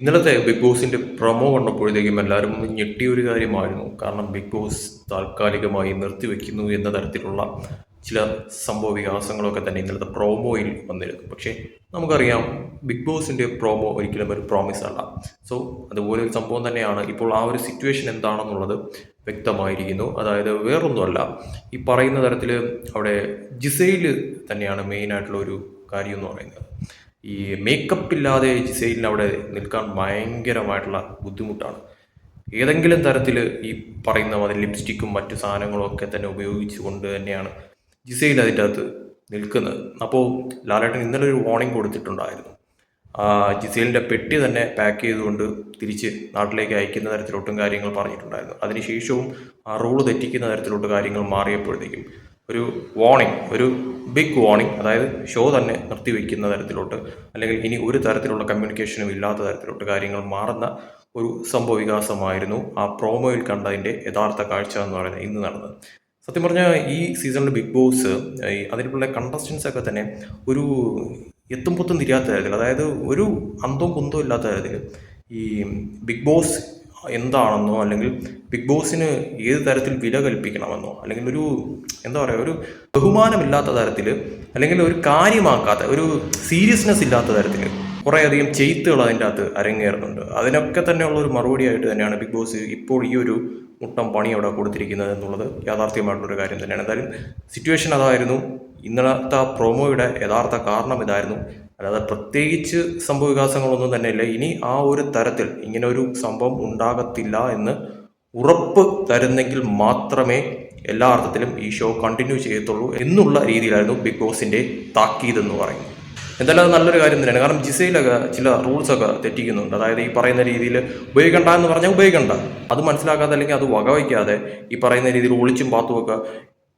ഇന്നലത്തെ ബിഗ് ബോസിന്റെ പ്രൊമോ കണ്ടപ്പോഴത്തേക്കും എല്ലാവരും ഒന്ന് ഞെട്ടിയ ഒരു കാര്യമായിരുന്നു. കാരണം ബിഗ് ബോസ് താൽക്കാലികമായി നിർത്തിവെക്കുന്നു എന്ന തരത്തിലുള്ള ചില സംഭവ വികാസങ്ങളൊക്കെ തന്നെ ഇന്നലത്തെ പ്രോമോയിൽ വന്നിരുന്നു. പക്ഷേ നമുക്കറിയാം ബിഗ് ബോസിന്റെ പ്രോമോ ഒരിക്കലും ഒരു പ്രോമിസ് അല്ല. സോ അതുപോലെ ഒരു സംഭവം തന്നെയാണ് ഇപ്പോൾ ആ ഒരു സിറ്റുവേഷൻ എന്താണെന്നുള്ളത് വ്യക്തമായിരിക്കുന്നു. അതായത് വേറൊന്നുമല്ല ഈ പറയുന്ന തരത്തിൽ അവിടെ ജിസൈൽ തന്നെയാണ് മെയിനായിട്ടുള്ള ഒരു കാര്യം എന്ന് പറയുന്നത്. ഈ മേക്കപ്പ് ഇല്ലാതെ ജിസൈലിന് അവിടെ നിൽക്കാൻ ഭയങ്കരമായിട്ടുള്ള ബുദ്ധിമുട്ടാണ്. ഏതെങ്കിലും തരത്തിൽ ഈ പറയുന്ന മാതിരി ലിപ്സ്റ്റിക്കും മറ്റു സാധനങ്ങളും ഒക്കെ തന്നെ ഉപയോഗിച്ചുകൊണ്ട് തന്നെയാണ് ജിസൈൽ അതിന്റെ അകത്ത് നിൽക്കുന്നത്. അപ്പോൾ ലാലേട്ടൻ ഇന്നലെ ഒരു വാർണിംഗ് കൊടുത്തിട്ടുണ്ടായിരുന്നു. ജിസൈലിന്റെ പെട്ടി തന്നെ പാക്ക് ചെയ്തുകൊണ്ട് തിരിച്ച് നാട്ടിലേക്ക് അയക്കുന്ന തരത്തിലോട്ടും കാര്യങ്ങൾ പറഞ്ഞിട്ടുണ്ടായിരുന്നു. അതിനുശേഷവും ആ റൂൾ തെറ്റിക്കുന്ന തരത്തിലോട്ട് കാര്യങ്ങൾ മാറിയപ്പോഴത്തേക്കും ഒരു വാണിംഗ് ഒരു ബിഗ് വാണിംഗ് അതായത് ഷോ തന്നെ നിർത്തിവെക്കുന്ന തരത്തിലോട്ട് അല്ലെങ്കിൽ ഇനി ഒരു തരത്തിലുള്ള കമ്മ്യൂണിക്കേഷനും ഇല്ലാത്ത തരത്തിലോട്ട് കാര്യങ്ങൾ മാറുന്ന ഒരു സംഭവ വികാസമായിരുന്നു ആ പ്രോമോയിൽ കണ്ടതിന്റെ യഥാർത്ഥ കാഴ്ച എന്ന് പറയുന്നത് ഇന്ന് നടന്നത്. സത്യം പറഞ്ഞാൽ ഈ സീസണിൽ ബിഗ് ബോസ് അതിലുള്ള കണ്ടസ്റ്റൻസ് ഒക്കെ തന്നെ ഒരു എത്തും പൊത്തും തിരിയാത്ത തരത്തിൽ അതായത് ഒരു അന്തവും കുന്തവും ഇല്ലാത്ത തരത്തിൽ ഈ ബിഗ് ബോസ് എന്താണെന്നോ അല്ലെങ്കിൽ ബിഗ് ബോസിന് ഏത് തരത്തിൽ വില കൽപ്പിക്കണമെന്നോ അല്ലെങ്കിൽ ഒരു എന്താ പറയുക ഒരു ബഹുമാനമില്ലാത്ത തരത്തിൽ അല്ലെങ്കിൽ ഒരു കാര്യമാക്കാത്ത ഒരു സീരിയസ്നെസ് ഇല്ലാത്ത തരത്തിൽ കുറേയധികം ചെയ്ത്തുകൾ അതിന്റെ അകത്ത് അരങ്ങേറുന്നുണ്ട്. അതിനൊക്കെ തന്നെയുള്ള ഒരു മറുപടി ആയിട്ട് തന്നെയാണ് ബിഗ് ബോസ് ഇപ്പോൾ ഈ ഒരു മുട്ടം പണി അവിടെ കൊടുത്തിരിക്കുന്നത് എന്നുള്ളത് യാഥാർത്ഥ്യമായിട്ടുള്ളൊരു കാര്യം തന്നെയാണ്. എന്തായാലും സിറ്റുവേഷൻ അതായിരുന്നു. ഇന്നലത്തെ പ്രൊമോയുടെ യഥാർത്ഥ കാരണം ഇതായിരുന്നു. അല്ലാതെ പ്രത്യേകിച്ച് സംഭവ വികാസങ്ങളൊന്നും ഇല്ല ഇനി ആ ഒരു തരത്തിൽ ഇങ്ങനെ ഒരു സംഭവം ഉണ്ടാകത്തില്ല എന്ന് ഉറപ്പ് തരുന്നെങ്കിൽ മാത്രമേ എല്ലാ അർത്ഥത്തിലും ഈ ഷോ കണ്ടിന്യൂ ചെയ്യത്തുള്ളൂ എന്നുള്ള രീതിയിലായിരുന്നു ബിഗ് ബോസിന്റെ താക്കീത് എന്ന് പറയുന്നത്. എന്തായാലും അത് നല്ലൊരു കാര്യം തന്നെയാണ്. കാരണം ജിസയിലൊക്കെ ചില റൂൾസൊക്കെ തെറ്റിക്കുന്നുണ്ട്. അതായത് ഈ പറയുന്ന രീതിയിൽ ഉപയോഗിക്കണ്ട എന്ന് പറഞ്ഞാൽ ഉപയോഗിക്കണ്ട. അത് മനസ്സിലാക്കാതെ അല്ലെങ്കിൽ അത് വകവയ്ക്കാതെ ഈ പറയുന്ന രീതിയിൽ ഒളിച്ചും പാത്തുമൊക്കെ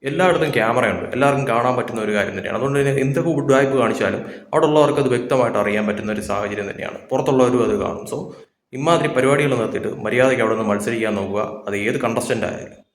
എല്ലായിടത്തും ക്യാമറയുണ്ട്. എല്ലാവർക്കും കാണാൻ പറ്റുന്ന ഒരു കാര്യം തന്നെയാണ്. അതുകൊണ്ട് തന്നെ എന്തൊക്കെ ഉഡ്വായ്പ് കാണിച്ചാലും അവിടെ ഉള്ളവർക്ക് അത് വ്യക്തമായിട്ട് അറിയാൻ പറ്റുന്ന ഒരു സാഹചര്യം തന്നെയാണ്. പുറത്തുള്ളവരും അത് കാണും. സോ ഇമാതിരി പരിപാടികൾ നിർത്തിയിട്ട് മര്യാദയ്ക്ക് അവിടെ നിന്ന് മത്സരിക്കാൻ നോക്കുക. അത് ഏത് കണ്ടസ്റ്റന്റ് ആയാലും.